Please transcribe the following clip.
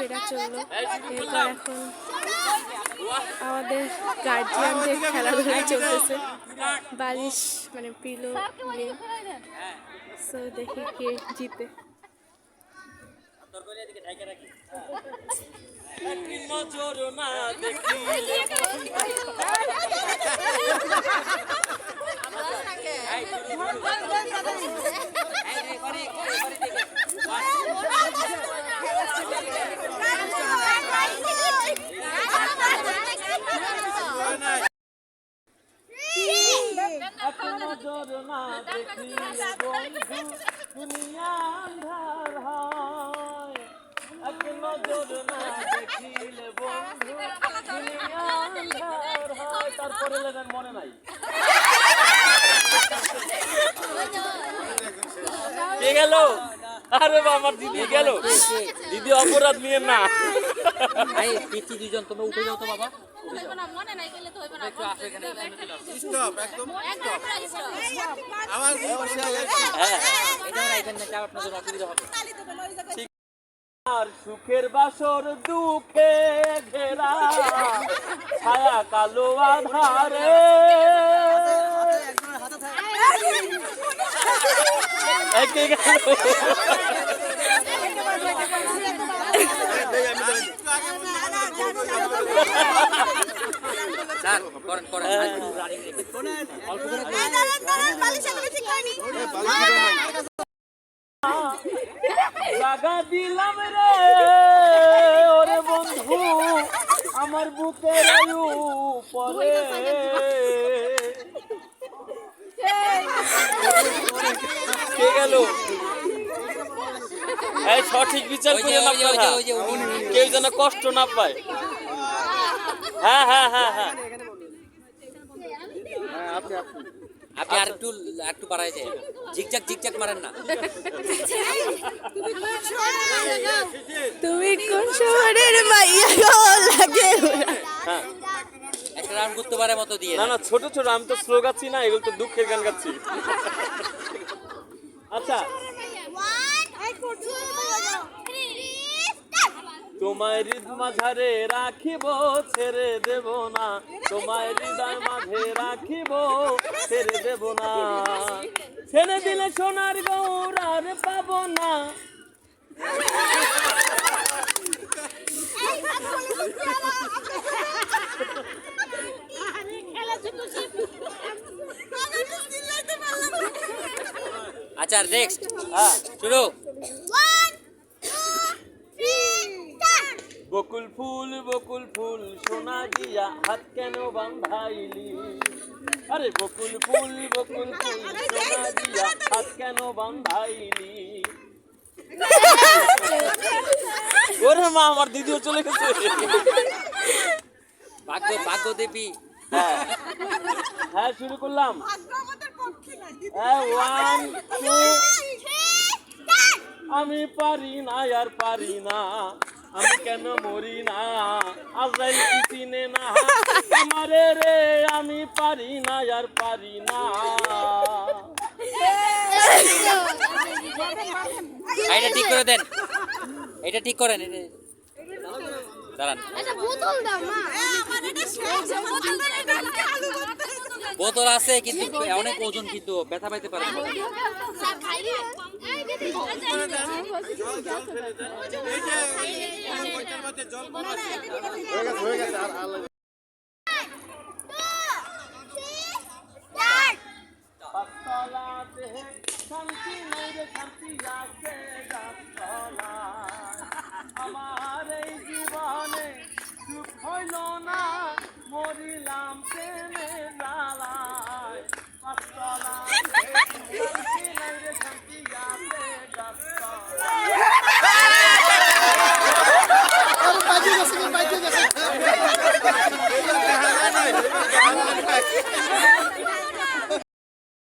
ফেরা চলল এরপর এখন আমাদের গার্জিয়ানদের খেলাধুলা চলতেছে বালিশ মানে পিলো সো দেখি কে জিতে নজর না দেখি নজর না দেখিলে বন্ধু দুনিয়া আন্ধার হয়। এক নজর না দেখিলে বন্ধু দুনিয়া আন্ধার হয়। তারপরে লেখার মনে নাই। কে গেল? আরে বাবা দিদি গেল? দিদি অপরাধ নিয়ে না। ভাই পিচি দুজন তোমরা উঠে যাও তো বাবা। মনে নাই গেলে তো হইবে না। স্টপ একদম একদম স্টপ আমার হ্যাঁ আর সুখের বাসর দুঃখে ঘেরা ছায়া কালো আধারে স্যার করেন করেন করে জাগা দিলাম রে ওরে বন্ধু আমার আয়ু পরে কে গেল এই সঠিক বিচার করে কেউ যেন কষ্ট না পায় হ্যাঁ হ্যাঁ হ্যাঁ হ্যাঁ। আপনি আর একটু একটু বাড়াই যায় ঝিকঝাক ঝিকঝাক মারেন না। তুমি কোন শহরের মাইয়া গো লাগে? হ্যাঁ। একটা রাউন্ড করতে পারে মতো দিয়ে না না ছোট ছোট আমি তো স্লো গাচ্ছি না এগুলো তো দুঃখের গান গাচ্ছি। আচ্ছা তোমায় হৃদ মাঝারে রাখিব ছেড়ে দেব না। তোমায় হৃদয় মাঝে রাখিব ছেড়ে দেব না। ছেড়ে দিলে সোনার গৌর আর পাবো না। আচ্ছা নেক্সট হ্যাঁ শুরু। বকুল ফুল বকুল ফুল সোনা দিয়া হাত কেন বান্ধাইলি আরে বকুল ফুল বকুল ফুল সোনা দিয়া হাত কেন বান্ধাইলি ওরে মা আমার দিদিও চলে গেছে ভাগ্য ভাগ্য দেবী হ্যাঁ হ্যাঁ শুরু করলাম হ্যাঁ ওয়ান টু আমি পারি না আর পারি না আমি কেন মরি না? আজাইল কি চিনে না আমারে রে আমি পারি না আর পারি না। এটা ঠিক করে দেন। এটা ঠিক করেন এটা দাঁড়ান। এটা বোতল দাও মা। আমার এটা শেষ বোতল। বোতল আছে কিন্তু অনেক ওজন কিন্তু ব্যথা পাইতে পারে।